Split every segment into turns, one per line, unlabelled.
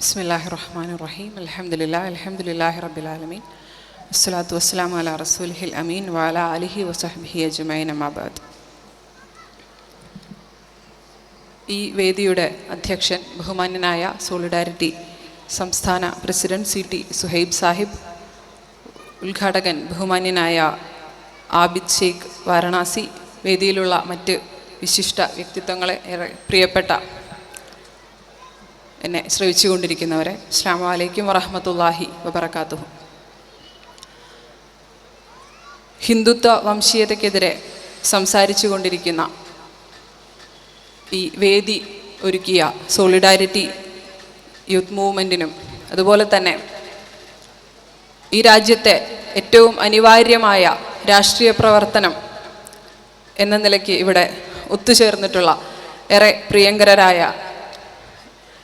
ബിസ്മില്ലാഹി റഹ്മാൻ റഹീം അലഹമുല്ലാ അലഹമുല്ലാഹി റബിലാലമീൻ അസ്സലാത്തു വസ്സലാം അല റസൂൽഹിൽ അമീൻ വാല അലിഹി വസഹബിഹി അജ്മൈൻ അമാബാദ് ഈ വേദിയുടെ അധ്യക്ഷൻ ബഹുമാന്യനായ സോളിഡാരിറ്റി സംസ്ഥാന president C T Suhaib Sahib ഉദ്ഘാടകൻ ബഹുമാന്യനായ ആബിദ് ഷെയ്ഖ് വാരണാസി വേദിയിലുള്ള മറ്റ് വിശിഷ്ട വ്യക്തിത്വങ്ങളെ ഏറെ പ്രിയപ്പെട്ട എന്നെ ശ്രവിച്ചുകൊണ്ടിരിക്കുന്നവരെ അസ്ലാമലൈക്കും വറഹമത്തല്ലാഹി വബർക്കാത്തു ഹിന്ദുത്വ വംശീയതയ്ക്കെതിരെ സംസാരിച്ചു കൊണ്ടിരിക്കുന്ന ഈ വേദി ഒരുക്കിയ സോളിഡാരിറ്റി യൂത്ത് മൂവ്മെന്റിനും അതുപോലെ തന്നെ ഈ രാജ്യത്തെ ഏറ്റവും അനിവാര്യമായ രാഷ്ട്രീയ പ്രവർത്തനം എന്ന നിലയ്ക്ക് ഇവിടെ ഒത്തുചേർന്നിട്ടുള്ള ഏറെ പ്രിയങ്കരരായ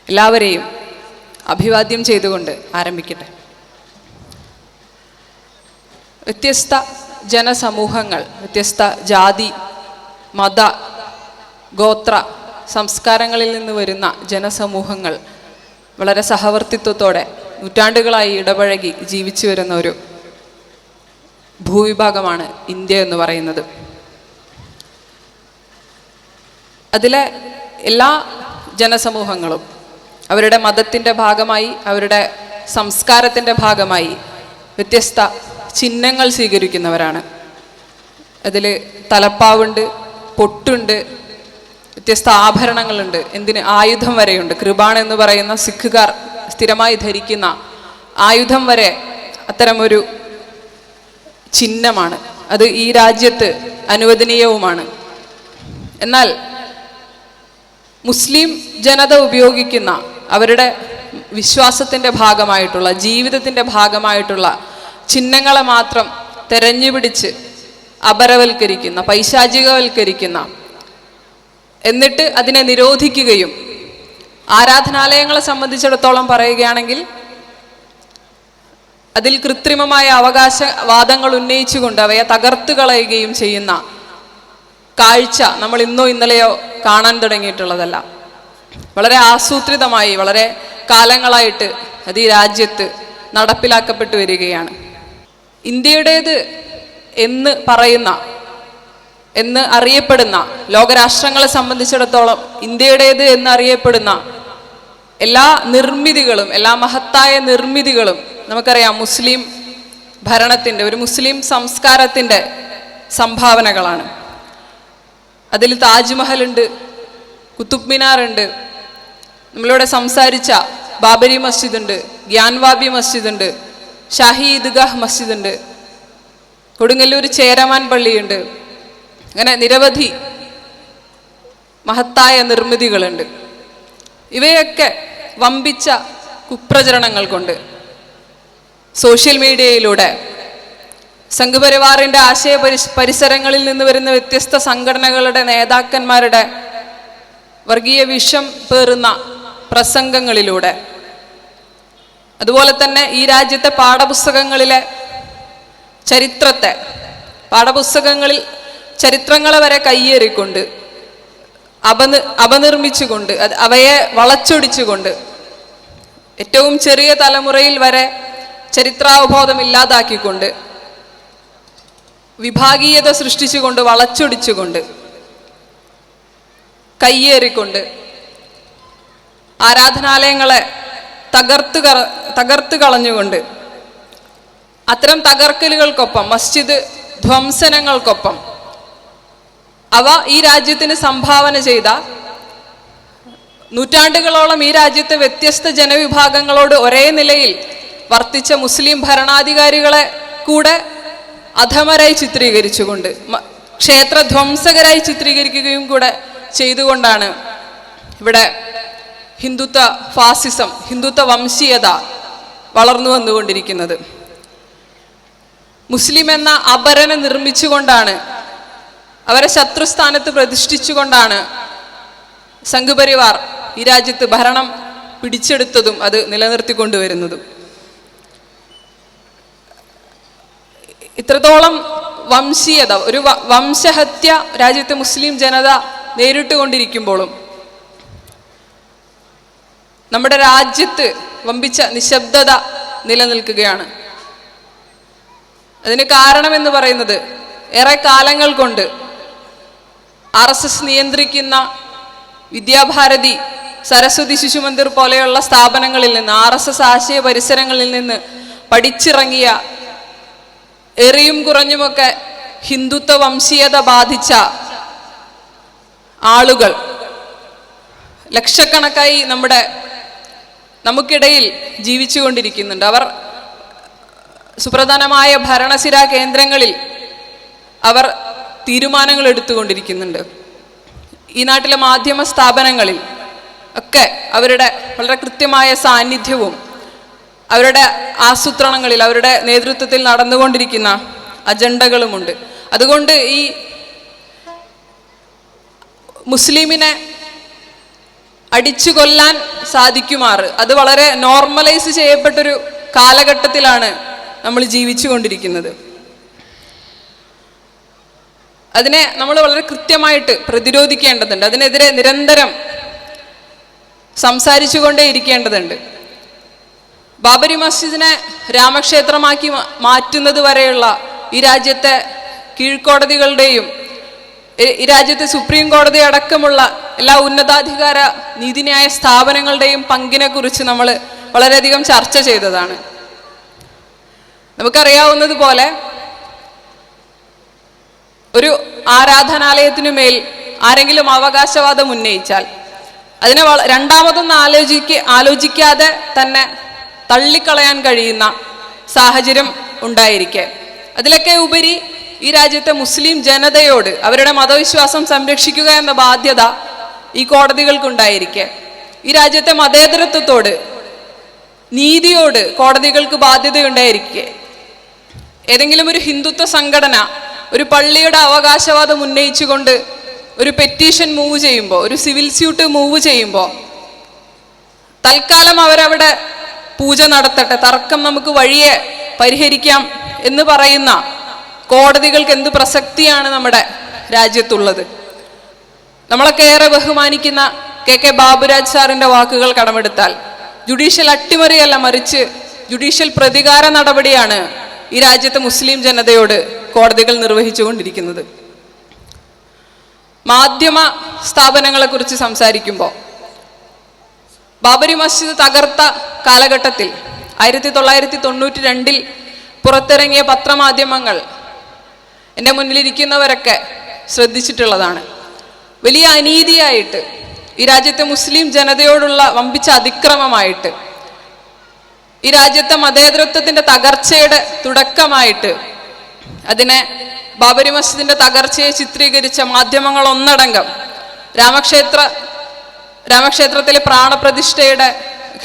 എല്ലാവരെയും അഭിവാദ്യം ചെയ്തുകൊണ്ട് ആരംഭിക്കട്ടെ. വ്യത്യസ്ത ജനസമൂഹങ്ങൾ വ്യത്യസ്ത ജാതി മത ഗോത്ര സംസ്കാരങ്ങളിൽ നിന്ന് വരുന്ന ജനസമൂഹങ്ങൾ വളരെ സഹവർത്തിത്വത്തോടെ നൂറ്റാണ്ടുകളായി ഇടപഴകി ജീവിച്ചു വരുന്ന ഒരു ഭൂവിഭാഗമാണ് ഇന്ത്യ എന്ന് പറയുന്നത്. അതിലെ എല്ലാ ജനസമൂഹങ്ങളും അവരുടെ മതത്തിന്റെ ഭാഗമായി അവരുടെ സംസ്കാരത്തിന്റെ ഭാഗമായി വ്യത്യസ്ത ചിഹ്നങ്ങൾ സ്വീകരിക്കുന്നവരാണ്. അതിൽ തലപ്പാവുണ്ട് പൊട്ടുണ്ട് വ്യത്യസ്ത ആഭരണങ്ങളുണ്ട്. എന്തിന്? ആയുധം വരെയുണ്ട്. കൃപാൺ എന്ന് പറയുന്ന സിഖുകാർ സ്ഥിരമായി ധരിക്കുന്ന ആയുധം വരെ അത്തരമൊരു ചിഹ്നമാണ്. അത് ഈ രാജ്യത്ത് അനുവദനീയവുമാണ്. എന്നാൽ മുസ്ലിം ജനത ഉപയോഗിക്കുന്ന അവരുടെ വിശ്വാസത്തിന്റെ ഭാഗമായിട്ടുള്ള ജീവിതത്തിന്റെ ഭാഗമായിട്ടുള്ള ചിഹ്നങ്ങളെ മാത്രം തെരഞ്ഞുപിടിച്ച് അപരവൽക്കരിക്കുന്ന പൈശാചികവൽക്കരിക്കുന്ന എന്നിട്ട് അതിനെ നിരോധിക്കുകയും ആരാധനാലയങ്ങളെ സംബന്ധിച്ചിടത്തോളം പറയുകയാണെങ്കിൽ അതിൽ കൃത്രിമമായ അവകാശവാദങ്ങൾ ഉന്നയിച്ചുകൊണ്ട് അവയെ തകർത്തു കളയുകയും ചെയ്യുന്ന കാഴ്ച നമ്മൾ ഇന്നോ ഇന്നലെയോ കാണാൻ തുടങ്ങിയിട്ടുള്ളതല്ല. വളരെ ആസൂത്രിതമായി വളരെ കാലങ്ങളായിട്ട് അത് ഈ രാജ്യത്ത് നടപ്പിലാക്കപ്പെട്ടു വരികയാണ്. ഇന്ത്യയുടേത് എന്ന് പറയുന്ന എന്ന് അറിയപ്പെടുന്ന ലോകരാഷ്ട്രങ്ങളെ സംബന്ധിച്ചിടത്തോളം ഇന്ത്യയുടേത് എന്ന് അറിയപ്പെടുന്ന എല്ലാ നിർമ്മിതികളും എല്ലാ മഹത്തായ നിർമ്മിതികളും നമുക്കറിയാം മുസ്ലിം ഭരണത്തിന്റെ ഒരു മുസ്ലിം സംസ്കാരത്തിന്റെ സംഭാവനകളാണ്. അതിൽ താജ്മഹലുണ്ട് കുത്തുബ് മിനാർ ഉണ്ട് നമ്മളിവിടെ സംസാരിച്ച ബാബരി മസ്ജിദ് ഉണ്ട് ഗ്യാൻവാബി മസ്ജിദ് ഉണ്ട് ഷാഹി ഈദ്ഗാഹ് മസ്ജിദ് ഉണ്ട് കൊടുങ്ങല്ലൂർ ചേരമാൻ പള്ളിയുണ്ട്. അങ്ങനെ നിരവധി മഹത്തായ നിർമ്മിതികളുണ്ട്. ഇവയൊക്കെ വമ്പിച്ച കുപ്രചരണങ്ങൾ കൊണ്ട് സോഷ്യൽ മീഡിയയിലൂടെ സംഘപരിവാറിന്റെ ആശയ പരിസ് പരിസരങ്ങളിൽ നിന്ന് വരുന്ന വ്യത്യസ്ത സംഘടനകളുടെ നേതാക്കന്മാരുടെ വർഗീയ വിഷം പേറുന്ന പ്രസംഗങ്ങളിലൂടെ. അതുപോലെ തന്നെ ഈ രാജ്യത്തെ പാഠപുസ്തകങ്ങളിലെ ചരിത്രത്തെ പാഠപുസ്തകങ്ങളിൽ ചരിത്രങ്ങളെ വരെ കയ്യേറിക്കൊണ്ട് അപനി അപനിർമ്മിച്ചുകൊണ്ട് അത് അവയെ വളച്ചൊടിച്ചുകൊണ്ട് ഏറ്റവും ചെറിയ തലമുറയിൽ വരെ ചരിത്രാവബോധം ഇല്ലാതാക്കിക്കൊണ്ട് വിഭാഗീയത സൃഷ്ടിച്ചുകൊണ്ട് വളച്ചൊടിച്ചുകൊണ്ട് കയ്യേറിക്കൊണ്ട് ആരാധനാലയങ്ങളെ തകർത്ത് തകർത്ത് കളഞ്ഞുകൊണ്ട് അത്തരം തകർക്കലുകൾക്കൊപ്പം മസ്ജിദ് ധ്വംസനങ്ങൾക്കൊപ്പം അവ ഈ രാജ്യത്തിന് സംഭാവന ചെയ്ത നൂറ്റാണ്ടുകളോളം ഈ രാജ്യത്തെ വ്യത്യസ്ത ജനവിഭാഗങ്ങളോട് ഒരേ നിലയിൽ വർത്തിച്ച മുസ്ലിം ഭരണാധികാരികളെ കൂടെ അധമരായി ചിത്രീകരിച്ചുകൊണ്ട് ക്ഷേത്ര ധ്വംസകരായി ചിത്രീകരിക്കുകയും കൂടെ ചെയ്തുകൊണ്ടാണ് ഇവിടെ ഹിന്ദുത്വ ഫാസിസം ഹിന്ദുത്വ വംശീയത വളർന്നു വന്നുകൊണ്ടിരിക്കുന്നത്. മുസ്ലിം എന്ന അപരനെ നിർമ്മിച്ചുകൊണ്ടാണ് അവരെ ശത്രുസ്ഥാനത്ത് പ്രതിഷ്ഠിച്ചുകൊണ്ടാണ് സംഘപരിവാർ ഈ രാജ്യത്ത് ഭരണം പിടിച്ചെടുത്തതും അത് നിലനിർത്തിക്കൊണ്ടുവരുന്നതും. ഇത്രത്തോളം വംശീയത ഒരു വംശഹത്യ രാജ്യത്തെ മുസ്ലിം ജനത നേരിട്ടുകൊണ്ടിരിക്കുമ്പോഴും നമ്മുടെ രാജ്യത്ത് വമ്പിച്ച നിശബ്ദത നിലനിൽക്കുകയാണ്. അതിന് കാരണമെന്ന് പറയുന്നത് ഏറെ കാലങ്ങൾ കൊണ്ട് ആർ എസ് എസ് നിയന്ത്രിക്കുന്ന വിദ്യാഭാരതി സരസ്വതി ശിശുമന്ദിർ പോലെയുള്ള സ്ഥാപനങ്ങളിൽ നിന്ന് ആർ എസ് എസ് ആശയ പരിസരങ്ങളിൽ നിന്ന് പഠിച്ചിറങ്ങിയ എറിയും കുറഞ്ഞുമൊക്കെ ഹിന്ദുത്വ വംശീയത ബാധിച്ച ആളുകൾ ലക്ഷക്കണക്കായി നമ്മുടെ നമുക്കിടയിൽ ജീവിച്ചുകൊണ്ടിരിക്കുന്നുണ്ട്. അവർ സുപ്രധാനമായ ഭരണസിരാ കേന്ദ്രങ്ങളിൽ അവർ തീരുമാനങ്ങൾ എടുത്തുകൊണ്ടിരിക്കുന്നുണ്ട്. ഈ നാട്ടിലെ മാധ്യമ സ്ഥാപനങ്ങളിൽ ഒക്കെ അവരുടെ വളരെ കൃത്യമായ സാന്നിധ്യവും അവരുടെ ആസൂത്രണങ്ങളിൽ അവരുടെ നേതൃത്വത്തിൽ നടന്നുകൊണ്ടിരിക്കുന്ന അജണ്ടകളുമുണ്ട്. അതുകൊണ്ട് ഈ മുസ്ലിമിനെ അടിച്ചു കൊല്ലാൻ സാധിക്കുമാറ്. അത് വളരെ നോർമലൈസ് ചെയ്യപ്പെട്ടൊരു കാലഘട്ടത്തിലാണ് നമ്മൾ ജീവിച്ചു കൊണ്ടിരിക്കുന്നത് അതിനെ നമ്മൾ വളരെ കൃത്യമായിട്ട് പ്രതിരോധിക്കേണ്ടതുണ്ട്. അതിനെതിരെ നിരന്തരം സംസാരിച്ചുകൊണ്ടേ ഇരിക്കേണ്ടതുണ്ട് ബാബരി മസ്ജിദിനെ രാമക്ഷേത്രമാക്കി മാറ്റുന്നത് വരെയുള്ള ഈ രാജ്യത്തെ കീഴ്ക്കോടതികളുടെയും ഈ- രാജ്യത്തെ സുപ്രീം കോടതി അടക്കമുള്ള എല്ലാ ഉന്നതാധികാര നീതിന്യായ സ്ഥാപനങ്ങളുടെയും പങ്കിനെ കുറിച്ച് നമ്മൾ വളരെയധികം ചർച്ച ചെയ്തതാണ്. നമുക്കറിയാവുന്നതുപോലെ ഒരു ആരാധനാലയത്തിനു മേൽ ആരെങ്കിലും അവകാശവാദം ഉന്നയിച്ചാൽ അതിനെ രണ്ടാമതൊന്നും ആലോചിക്ക ആലോചിക്കാതെ തന്നെ തള്ളിക്കളയാൻ കഴിയുന്ന സാഹചര്യം ഉണ്ടായിരിക്കെ. അതിലൊക്കെ ഉപരി ഈ രാജ്യത്തെ മുസ്ലിം ജനതയോട് അവരുടെ മതവിശ്വാസം സംരക്ഷിക്കുക എന്ന ബാധ്യത ഈ കോടതികൾക്കുണ്ടായിരിക്കെ. ഈ രാജ്യത്തെ മതേതരത്വത്തോട് നീതിയോട് കോടതികൾക്ക് ബാധ്യതയുണ്ടായിരിക്കെ. ഏതെങ്കിലും ഒരു ഹിന്ദുത്വ സംഘടന ഒരു പള്ളിയുടെ അവകാശവാദം ഉന്നയിച്ചുകൊണ്ട് ഒരു പെറ്റീഷൻ മൂവ് ചെയ്യുമ്പോൾ ഒരു സിവിൽ സ്യൂട്ട് മൂവ് ചെയ്യുമ്പോൾ തൽക്കാലം അവരവിടെ പൂജ നടത്തട്ടെ തർക്കം നമുക്ക് വഴിയെ പരിഹരിക്കാം എന്ന് പറയുന്ന കോടതികൾക്ക് എന്ത് പ്രസക്തിയാണ് നമ്മുടെ രാജ്യത്തുള്ളത്? നമ്മളൊക്കെ ഏറെ ബഹുമാനിക്കുന്ന കെ കെ ബാബുരാജ് സാറിന്റെ വാക്കുകൾ കടമെടുത്താൽ ജുഡീഷ്യൽ അട്ടിമറിയല്ല മറിച്ച് ജുഡീഷ്യൽ പ്രതികാര നടപടിയാണ് ഈ രാജ്യത്തെ മുസ്ലിം ജനതയോട് കോടതികൾ നിർവഹിച്ചുകൊണ്ടിരിക്കുന്നത്. മാധ്യമ സ്ഥാപനങ്ങളെ കുറിച്ച് സംസാരിക്കുമ്പോൾ ബാബരി മസ്ജിദ് തകർത്ത കാലഘട്ടത്തിൽ ആയിരത്തി തൊള്ളായിരത്തി തൊണ്ണൂറ്റി രണ്ടിൽ പുറത്തിറങ്ങിയ പത്രമാധ്യമങ്ങൾ എന്റെ മുന്നിലിരിക്കുന്നവരൊക്കെ ശ്രദ്ധിച്ചിട്ടുള്ളതാണ്. വലിയ അനീതിയായിട്ട് ഈ രാജ്യത്തെ മുസ്ലിം ജനതയോടുള്ള വമ്പിച്ച അതിക്രമമായിട്ട് ഈ രാജ്യത്തെ മതേതരത്വത്തിന്റെ തകർച്ചയുടെ തുടക്കമായിട്ട് അതിനെ ബാബരി മസ്ജിദിന്റെ തകർച്ചയെ ചിത്രീകരിച്ച മാധ്യമങ്ങൾ ഒന്നടങ്കം രാമക്ഷേത്ര രാമക്ഷേത്രത്തിലെ പ്രാണപ്രതിഷ്ഠയുടെ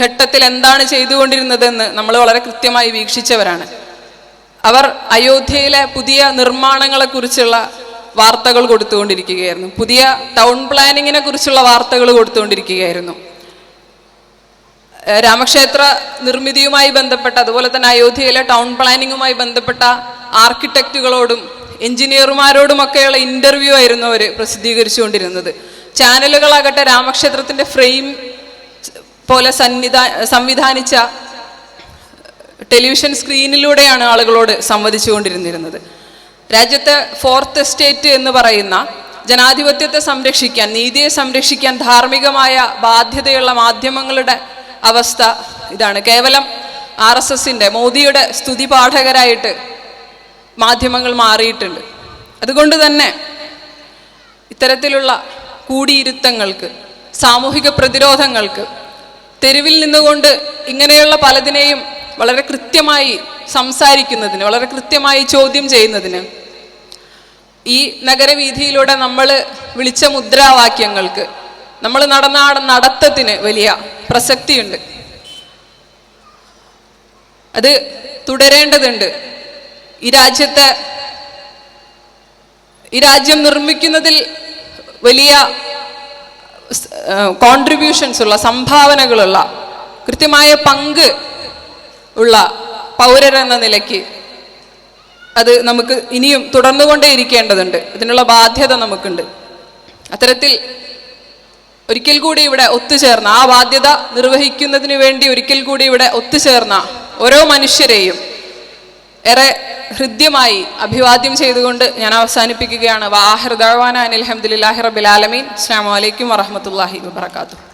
ഘട്ടത്തിൽ എന്താണ് ചെയ്തുകൊണ്ടിരുന്നതെന്ന് നമ്മൾ വളരെ കൃത്യമായി വീക്ഷിച്ചവരാണ്. അവർ അയോധ്യയിലെ പുതിയ നിർമ്മാണങ്ങളെ കുറിച്ചുള്ള വാർത്തകൾ കൊടുത്തുകൊണ്ടിരിക്കുകയായിരുന്നു. പുതിയ ടൗൺ പ്ലാനിങ്ങിനെ കുറിച്ചുള്ള വാർത്തകൾ കൊടുത്തുകൊണ്ടിരിക്കുകയായിരുന്നു. രാമക്ഷേത്ര നിർമ്മിതിയുമായി ബന്ധപ്പെട്ട അതുപോലെ തന്നെ അയോധ്യയിലെ ടൗൺ പ്ലാനിങ്ങുമായി ബന്ധപ്പെട്ട ആർക്കിടെക്റ്റുകളോടും എഞ്ചിനീയർമാരോടുമൊക്കെയുള്ള ഇന്റർവ്യൂ ആയിരുന്നു അവർ പ്രസിദ്ധീകരിച്ചുകൊണ്ടിരുന്നത്. ചാനലുകളാകട്ടെ രാമക്ഷേത്രത്തിന്റെ ഫ്രെയിം പോലെ സന്നിധാ സംവിധാനിച്ച ടെലിവിഷൻ സ്ക്രീനിലൂടെയാണ് ആളുകളോട് സംവദിച്ചുകൊണ്ടിരുന്നിരുന്നത്. രാജ്യത്തെ ഫോർത്ത് എസ്റ്റേറ്റ് എന്ന് പറയുന്ന ജനാധിപത്യത്തെ സംരക്ഷിക്കാൻ നീതിയെ സംരക്ഷിക്കാൻ ധാർമ്മികമായ ബാധ്യതയുള്ള മാധ്യമങ്ങളുടെ അവസ്ഥ ഇതാണ്. കേവലം ആർ എസ് എസിന്റെ മോദിയുടെ സ്തുതി പാഠകരായിട്ട് മാധ്യമങ്ങൾ മാറിയിട്ടുണ്ട്. അതുകൊണ്ട് തന്നെ ഇത്തരത്തിലുള്ള കൂടിയിരുത്തങ്ങൾക്ക് സാമൂഹിക പ്രതിരോധങ്ങൾക്ക് തെരുവിൽ നിന്നുകൊണ്ട് ഇങ്ങനെയുള്ള പലതിനെയും വളരെ കൃത്യമായി സംസാരിക്കുന്നതിന് വളരെ കൃത്യമായി ചോദ്യം ചെയ്യുന്നതിന് ഈ നഗരവീഥിയിലൂടെ നമ്മൾ വിളിച്ച മുദ്രാവാക്യങ്ങൾക്ക് നമ്മൾ നടന്ന ആ നടത്തത്തിന് വലിയ പ്രസക്തിയുണ്ട്. അത് തുടരേണ്ടതുണ്ട്. ഈ രാജ്യത്തെ ഈ രാജ്യം നിർമ്മിക്കുന്നതിൽ വലിയ കോൺട്രിബ്യൂഷൻസ് ഉള്ള സംഭാവനകളുള്ള കൃത്യമായ പങ്ക് ഉള്ള പൗരരെന്ന നിലയ്ക്ക് അത് നമുക്ക് ഇനിയും തുടർന്നുകൊണ്ടേ ഇരിക്കേണ്ടതുണ്ട്. അതിനുള്ള ബാധ്യത നമുക്കുണ്ട്. അത്തരത്തിൽ ഒരിക്കൽ കൂടി ഇവിടെ ഒത്തുചേർന്ന ആ ബാധ്യത നിർവഹിക്കുന്നതിന് വേണ്ടി ഒരിക്കൽ കൂടി ഇവിടെ ഒത്തുചേർന്ന ഓരോ മനുഷ്യരെയും ഏറെ ഹൃദ്യമായി അഭിവാദ്യം ചെയ്തുകൊണ്ട് ഞാൻ അവസാനിപ്പിക്കുകയാണ്. വാഹൃദാൻ ദഴവാന അനിൽ അഹമ്മദില്ലാഹി റബിലാലമീൻ അസ്സാം വലൈക്കും വറഹമത്തല്ലാഹി വാബർക്കാത്തു